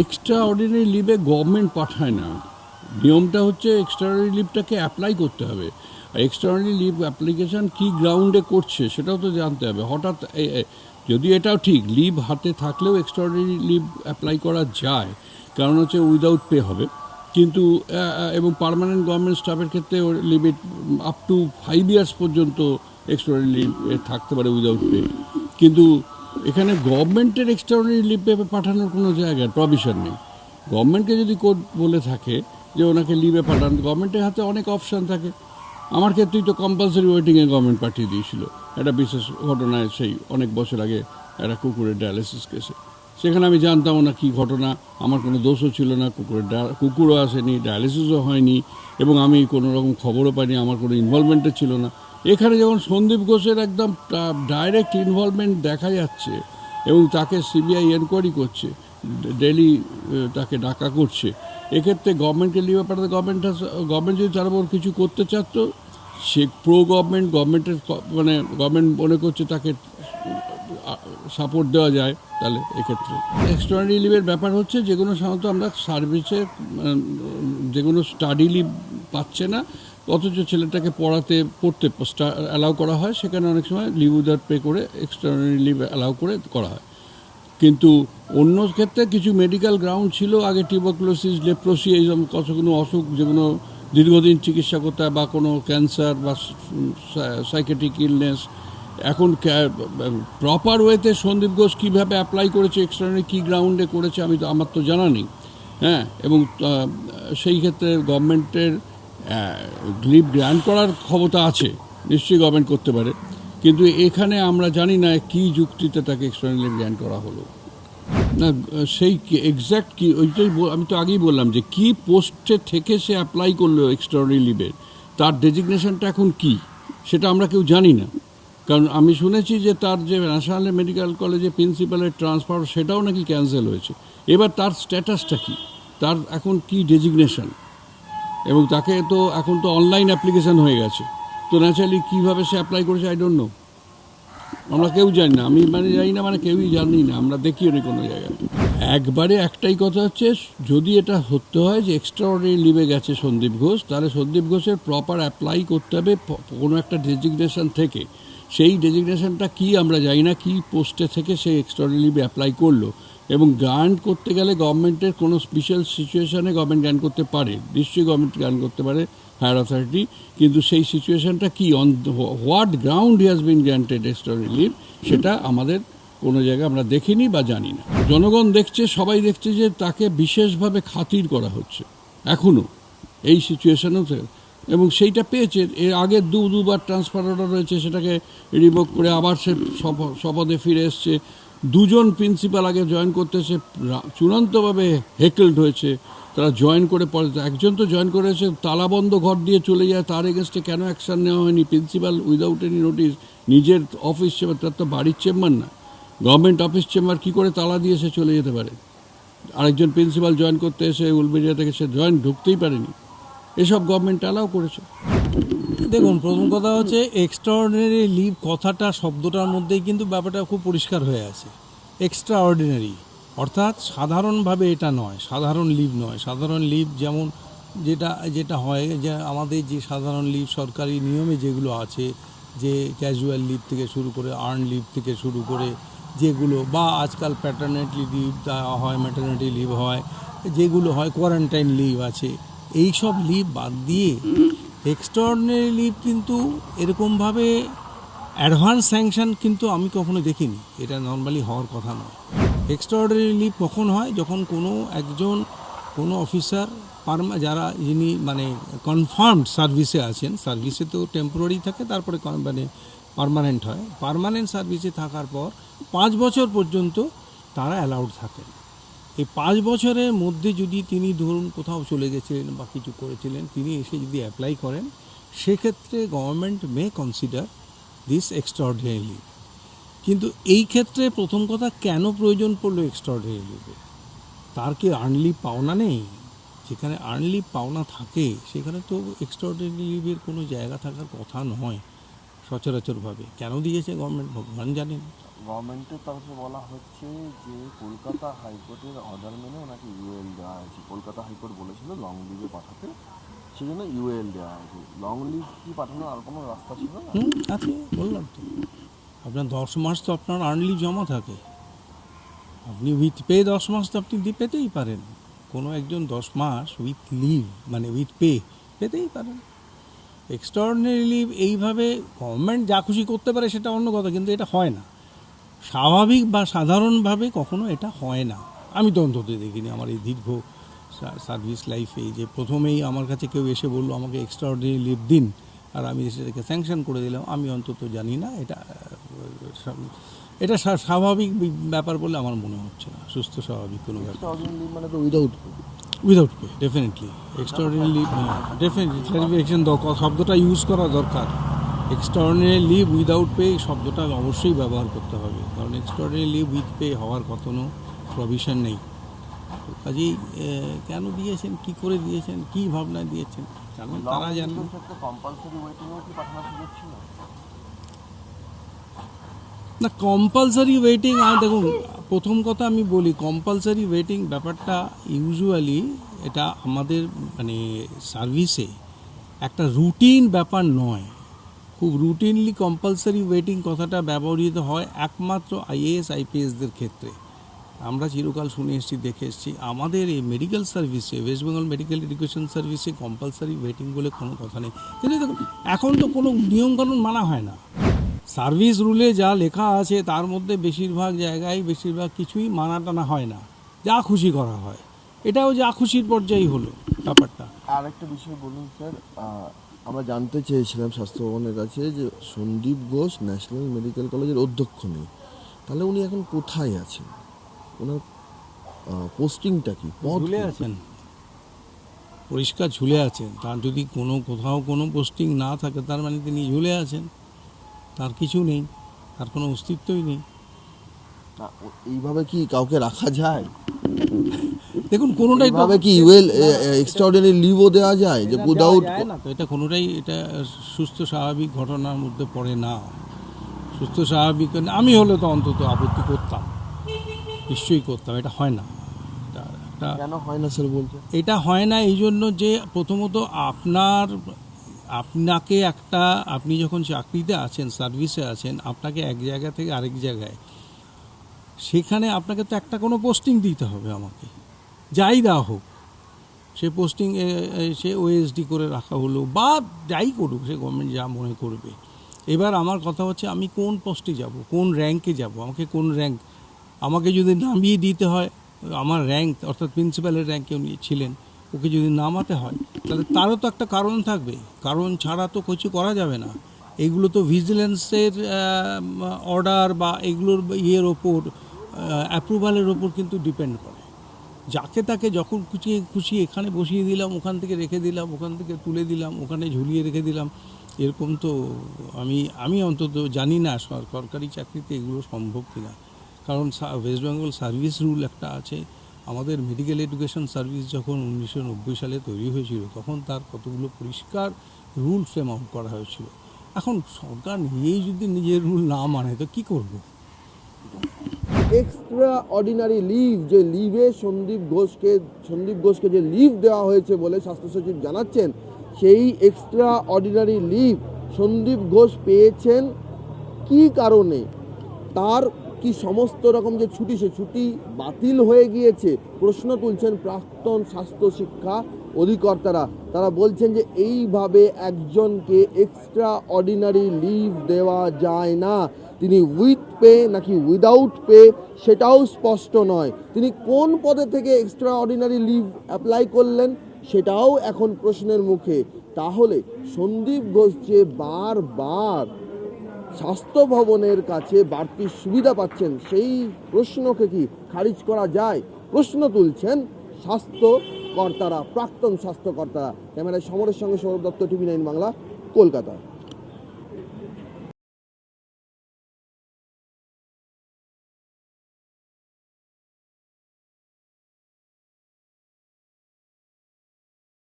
Extra ordinary লিভে government পাঠায় না। নিয়মটা হচ্ছে এক্সট্রাঅর্ডিনারি লিভটাকে অ্যাপ্লাই করতে হবে। আর এক্সট্রাঅর্ডিনারি লিভ অ্যাপ্লিকেশন কী গ্রাউন্ডে করছে সেটাও তো জানতে হবে। হঠাৎ যদি এটাও ঠিক লিভ হাতে থাকলেও এক্সট্রাঅর্ডিনারি লিভ অ্যাপ্লাই করা যায়। কারণ হচ্ছে উইদাউট পে হবে। কিন্তু এবং পার্মানেন্ট গভর্নমেন্ট স্টাফের ক্ষেত্রে limit up to five years পর্যন্ত এক্সট্রাঅর্ডিনারি লিভ থাকতে পারে উইদাউট পে কিন্তু এখানে গভর্নমেন্টের এক্সট্রাঅর্ডিনারি লিভ পাঠানোর কোনো জায়গায় প্রভিশন নেই। গভর্নমেন্টকে যদি কোর্ট বলে থাকে যে ওনাকে লিভে পাঠান, গভর্নমেন্টের হাতে অনেক অপশান থাকে। আমার ক্ষেত্রেই তো কম্পালসারি ওয়েটিংয়ে গভর্নমেন্ট পাঠিয়ে দিয়েছিল। একটা বিশেষ ঘটনায় সেই অনেক বছর আগে একটা কুকুরের ডায়ালিসিস কেসে সেখানে আমি জানতাম না কী ঘটনা, আমার কোনো দোষও ছিল না, কুকুরের কুকুরও আসেনি ডায়ালিসিসও হয়নি, এবং আমি কোনো রকম খবরও পাইনি, আমার কোনো ইনভলভমেন্টও ছিল না। এখানে যেমন সন্দীপ ঘোষের একদম ডাইরেক্ট ইনভলভমেন্ট দেখা যাচ্ছে এবং তাকে সিবিআই এনকোয়ারি করছে ডেলি তাকে ডাকা করছে। এক্ষেত্রে গভর্নমেন্টকে লিভে পাঠাতে গভর্নমেন্ট গভর্নমেন্ট যদি তার উপর কিছু করতে চাচ্ত সে প্রো গভর্নমেন্ট গভর্নমেন্টের মানে গভর্নমেন্ট মনে করছে তাকে সাপোর্ট দেওয়া যায়, তাহলে এক্ষেত্রে। এক্সট্রাঅর্ডিনারি লিভের ব্যাপার হচ্ছে যেগুলো সাধারণত আমরা সার্ভিসে যেগুলো স্টাডি লিভ পাচ্ছে না। অথচ ছেলেটাকে পড়াতে, পড়তে অ্যালাউ করা হয়। সেখানে অনেক সময় লিভ উইদাউট পে করে এক্সট্রাঅর্ডিনারি লিভ অ্যালাউ করে করা হয়। কিন্তু অন্য ক্ষেত্রে কিছু মেডিকেল গ্রাউন্ড ছিল, আগে টিউবারকুলোসিস লেপ্রোসি এইসব কতগুলো অসুখ যেগুলো দীর্ঘদিন চিকিৎসা করতে হয় বা কোনো ক্যান্সার বা সাইকেটিক ইলনেস এখন প্রপার ওয়েতে সন্দীপ ঘোষ কীভাবে অ্যাপ্লাই করেছে এক্সট্রানারি কী গ্রাউন্ডে করেছে, আমি তো, আমার তো জানা নেই। হ্যাঁ? এবং সেই ক্ষেত্রে গভর্নমেন্টের লিভ গ্র্যান্ট করার ক্ষমতা আছে, নিশ্চয়ই গভর্নমেন্ট করতে পারে। কিন্তু এখানে আমরা জানি না কী যুক্তিতে তাকে এক্সট্রানারি লিভ গ্র্যান্ট করা হলো। না, সেই এক্স্যাক্ট কি ওইটাই আমি তো আগেই বললাম যে কি পোস্টে থেকে সে অ্যাপ্লাই করল এক্সট্রাঅর্ডিনারি লিভের তার ডেজিগনেশনটা এখন কি, সেটা আমরা কেউ জানি না। কারণ আমি শুনেছি যে তার যে ন্যাশনাল মেডিকেল কলেজে প্রিন্সিপালের ট্রান্সফার সেটাও নাকি ক্যান্সেল হয়েছে। এবার তার স্ট্যাটাসটা কি, তার এখন কি ডেজিগনেশন এবং তাকে তো এখন তো অনলাইন অ্যাপ্লিকেশন হয়ে গেছে। তো ন্যাচারালি কীভাবে সে অ্যাপ্লাই করেছে আই ডোন্ট নো আমরা কেউ জানি না। আমি মানে জানি না মানে কেউই জানি না। আমরা দেখিও নি কোনো জায়গায়। একবারে একটাই কথা হচ্ছে, যদি এটা হতে হয় যে এক্সট্রা লিভে গেছে সন্দীপ ঘোষ, তাহলে সন্দীপ ঘোষের প্রপার অ্যাপ্লাই করতে হবে কোনো একটা ডেজিগনেশন থেকে। সেই ডেজিগনেশনটা কি আমরা জানি না, কি পোস্টে থেকে সে এক্সট্রা লিভে অ্যাপ্লাই করল। এবং গ্রান্ট করতে গেলে গভর্নমেন্টের কোনো স্পেশাল সিচুয়েশানে গভর্নমেন্ট গ্রান্ট করতে পারে। নিশ্চয়ই গভর্নমেন্ট গ্রান্ট করতে পারে হায়ার অথরিটি কিন্তু সেই সিচুয়েশনটা কি? On what ground has been granted extra relieve সেটা আমাদের কোনো জায়গায় আমরা দেখিনি বা জানি না। জনগণ দেখছে, সবাই দেখছে যে তাকে বিশেষভাবে খাতির করা হচ্ছে এখনও এই সিচুয়েশনেও এবং সেইটা পেয়েছে, এর আগে দু দুবার ট্রান্সফার অর্ডার রয়েছে, সেটাকে রিভোক করে আবার সে শপ- শপথে ফিরে এসছে। দুজন প্রিন্সিপাল আগে জয়েন করতে এসে চূড়ান্তভাবে হেকেলড হয়েছে। তারা জয়েন করে পরে একজন তো জয়েন করে করেছে তালাবন্ধ ঘর দিয়ে চলে যায়, তার এগেনস্টে কেন অ্যাকশন নেওয়া হয়নি? প্রিন্সিপাল উইদাউট এনি নোটিস নিজের অফিস চেম্বার তার তো বাড়ির চেম্বার না। গভর্নমেন্ট অফিস চেম্বার কী করে তালা দিয়ে সে চলে যেতে পারে? আরেকজন প্রিন্সিপাল জয়েন করতে এসে উলবেরিয়া থেকে সে জয়েন ঢুকতেই পারেনি। এসব গভর্নমেন্ট অ্যালাউ করেছে। দেখুন, প্রথম কথা হচ্ছে এক্সট্রাঅর্ডিনারি লিভ কথাটা, শব্দটার মধ্যেই কিন্তু ব্যাপারটা খুব পরিষ্কার হয়ে আছে। এক্সট্রা অর্ডিনারি অর্থাৎ সাধারণভাবে এটা নয়, সাধারণ লিভ নয়। সাধারণ লিভ যেমন যেটা যেটা হয় যে আমাদের যে সাধারণ লিভ সরকারি নিয়মে যেগুলো আছে, যে ক্যাজুয়াল লিভ থেকে শুরু করে আর্ন লিভ থেকে শুরু করে যেগুলো বা আজকাল প্যাটার্নিটি লিভ দেওয়া হয় ম্যাটার্নিটি লিভ হয়, যেগুলো হয় কোয়ারেন্টাইন লিভ আছে এই সব লিভ বাদ দিয়ে এক্সট্রাঅর্ডিনারি লিভ কিন্তু এরকমভাবে অ্যাডভান্স স্যাংশন কিন্তু আমি কখনো দেখিনি। এটা নর্মালি হওয়ার কথা নয়। এক্সট্রাঅর্ডিনারি লিভ কখন হয়? যখন কোনো একজন, কোনো অফিসার পারমা যারা যিনি মানে কনফার্মড সার্ভিসে আছেন সার্ভিসে তো টেম্পোরারি থাকে, তারপরে মানে পার্মানেন্ট হয়। পার্মানেন্ট সার্ভিসে থাকার পর পাঁচ বছর পর্যন্ত তারা অ্যালাউড থাকেন। এই পাঁচ বছরের মধ্যে যদি তিনি ধরুন কোথাও চলে গেছিলেন বা কিছু করেছিলেন, তিনি এসে যদি অ্যাপ্লাই করেন, সেক্ষেত্রে government may consider this extraordinary leave কিন্তু এই ক্ষেত্রে প্রথম কথা, কেন প্রয়োজন পড়ল এক্সট্রাঅর্ডিনারি লিভের তার কি আর্নলি পাওনা নেই? যেখানে আর্নলি পাওনা থাকে, সেখানে তো এক্সট্রাঅর্ডিনারি লিভের কোনো জায়গা থাকার কথা নয় সচরাচরভাবে কেন দিয়েছে গভর্নমেন্ট ভগবান জানেন। গভর্নমেন্টের তরফে বলা হচ্ছে যে কলকাতা হাইকোর্টের অর্ডার মেনে ওনাকে ইউএল দেওয়া হয়েছে। কলকাতা হাইকোর্ট বলেছিল লং লিভে পাঠাতে। সেই জন্য ইউএল দেওয়া হয়েছে। লং লিভ কি পাঠানোর আর কোনো রাস্তা ছিল আছে, বললাম তো। আপনার দশ মাস তো আপনার আর্নলি জমা থাকে। আপনি উইথ পে দশ মাস তো আপনি পেতেই পারেন। কোনো একজন দশ মাস উইথ লিভ মানে উইথ পে পেতেই পারেন। এক্সট্রাঅর্ডিনারি লিভ এইভাবে গভর্নমেন্ট যা খুশি করতে পারে সেটা অন্য কথা, কিন্তু এটা হয় না। স্বাভাবিক বা সাধারণভাবে কখনো এটা হয় না। আমি তো অন্তত দেখিনি। আমার এই দীর্ঘ সার্ভিস লাইফে যে প্রথমেই আমার কাছে কেউ এসে বলল আমাকে এক্সট্রাঅর্ডিনারি লিভ দিন। আর আমি সেটাকে স্যাংশন করে দিলাম। আমি অন্তত জানি না এটা এটা স্বাভাবিক ব্যাপার বলে আমার মনে হচ্ছে না। সুস্থ স্বাভাবিক কোনো ব্যাপার। মানে তো without without pay definitely extraordinary leave definitely clarification শব্দটা ইউজ করা দরকার। এক্সট্রাঅর্ডিনারি লিভ উইদাউট পে শব্দটা অবশ্যই ব্যবহার করতে হবে। কারণ এক্সট্রাঅর্ডিনারি লিভ উইথ পে হওয়ার কোনো প্রভিশন নেই। কাজেই কেন দিয়েছেন? কি করে দিয়েছেন? কি ভাবনা দিয়েছেন? কারণ তারা জানেন না কম্পালসারি ওয়েটিং আর দেখুন প্রথম কথা আমি বলি কম্পালসারি ওয়েটিং ব্যাপারটা ইউজুয়ালি এটা আমাদের মানে সার্ভিসে একটা রুটিন ব্যাপার নয়। খুব রুটিনলি কম্পালসারি ওয়েটিং কথাটা ব্যবহৃত হয় একমাত্র আইএএস আইপিএসদের ক্ষেত্রে। আমরা চিরকাল শুনে এসেছি, দেখে এসেছি। আমাদের এই মেডিকেল সার্ভিসে ওয়েস্ট বেঙ্গল মেডিকেল এডুকেশন সার্ভিসে কম্পালসারি ওয়েটিং বলে কোনো কথা নেই। কিন্তু দেখুন, এখন তো কোনো নিয়মকানুন মানা হয় না। সার্ভিস রুলে যা লেখা আছে, তার মধ্যে বেশিরভাগ জায়গায় বেশিরভাগ কিছুই মানা টানা হয় না। যা খুশি করা হয়। এটাও যা খুশির পর্যায়ে হলো ব্যাপারটা। আর একটা বিষয় বলুন, স্যার আমরা জানতে চেয়েছিলাম স্বাস্থ্য ভবনের কাছে যে সন্দীপ ঘোষ ন্যাশনাল মেডিকেল কলেজের অধ্যক্ষ নেই। তাহলে উনি এখন কোথায় আছেন? ওনার পোস্টিংটা কি? ঝুলে আছেন। পরিষ্কার ঝুলে আছেন। তার যদি কোনো কোথাও কোনো পোস্টিং না থাকে তার মানে তিনি ঝুলে আছেন। তার কিছু নেই। তার কোনো অস্তিত্বই নেই। এইভাবে কি কাউকে রাখা যায়? দেখুন কোনোটাই তো এইভাবে কি ইউএল এক্সট্রাঅর্ডিনারি লিভও দেওয়া যায়? যে উইদাউট না তো। এটা কোনোটাই এটা সুস্থ স্বাভাবিক ঘটনার মধ্যে পড়ে না। সুস্থ স্বাভাবিক আমি হলে তো অন্তত আপত্তি করতাম। নিশ্চয়ই করতাম এটা হয় না। এটা কেন হয় না স্যার বলছে? এটা হয় না এই জন্য যে প্রথমত আপনার আপনাকে একটা আপনি যখন চাকরিতে আছেন সার্ভিসে আছেন আপনাকে এক জায়গা থেকে আরেক জায়গায় সেখানে আপনাকে তো একটা কোনো পোস্টিং দিতে হবে আমাকে। যাই দেওয়া হোক, সে পোস্টিং সে ওএসডি করে রাখা হলো বা যাই করুক, সে গভর্নমেন্ট যা মনে করবে। এবার আমার কথা হচ্ছে, আমি কোন পোস্টে যাব, কোন র্যাঙ্কে যাব, আমাকে কোন র্যাঙ্ক আমাকে যদি নামিয়ে দিতে হয়, আমার র্যাঙ্ক অর্থাৎ প্রিন্সিপালের র্যাঙ্কে উনি ছিলেন, ওকে যদি নামাতে হয়, তাহলে তারও তো একটা কারণ থাকবে। কারণ ছাড়া তো কিছু করা যাবে না। এগুলো তো ভিজিলেন্সের অর্ডার বা এগুলোর ইয়ের ওপর অ্যাপ্রুভালের ওপর কিন্তু ডিপেন্ড করে। যাকে তাকে যখন খুশি খুশি এখানে বসিয়ে দিলাম, ওখান থেকে রেখে দিলাম, ওখান থেকে তুলে দিলাম, ওখানে ঝুলিয়ে রেখে দিলাম, এরকম তো আমি আমি অন্তত জানি না সরকারি চাকরিতে এগুলো সম্ভব কিনা। কারণ ওয়েস্ট বেঙ্গল সার্ভিস রুল একটা আছে। আমাদের মেডিকেল এডুকেশন সার্ভিস যখন উনিশশো নব্বই সালে তৈরি হয়েছিল, তখন তার কতগুলো পরিষ্কার রুল ফ্রেম আউট করা হয়েছিল। এখন সরকার নিজেই যদি নিজের রুল না মানে তো কী করব? এক্সট্রা অর্ডিনারি লিভ যে লিভে সন্দীপ ঘোষকে সন্দীপ ঘোষকে যে লিভ দেওয়া হয়েছে বলে স্বাস্থ্য সচিব জানাচ্ছেন, সেই extra ordinary leave Sandip Ghosh পেয়েছেন কি কারণে? তার কি সমস্ত রকম যে ছুটি, সে ছুটি বাতিল হয়ে গিয়েছে? প্রশ্ন তুলছেন প্রাক্তন স্বাস্থ্য শিক্ষা অধিকর্তারা। তারা বলছেন যে এইভাবে একজনকে এক্সট্রা অর্ডিনারি লিভ দেওয়া যায় না। তিনি উইথ পে নাকি উইদাউট পে সেটাও স্পষ্ট নয়। তিনি কোন পদে থেকে এক্সট্রা অর্ডিনারি লিভ অ্যাপ্লাই করলেন সেটাও এখন প্রশ্নের মুখে। তাহলে সন্দীপ ঘোষ যে বারবার স্বাস্থ্য ভবনের কাছে বাড়তি সুবিধা পাচ্ছেন, সেই প্রশ্নকে কি খারিজ করা যায়? প্রশ্ন তুলছেন স্বাস্থ্য কর্তারা প্রাক্তন স্বাস্থ্যকর্তারা। ক্যামেরায় সমরের সঙ্গে সৌরভ দত্ত, টিভি নাইন বাংলা, কলকাতা।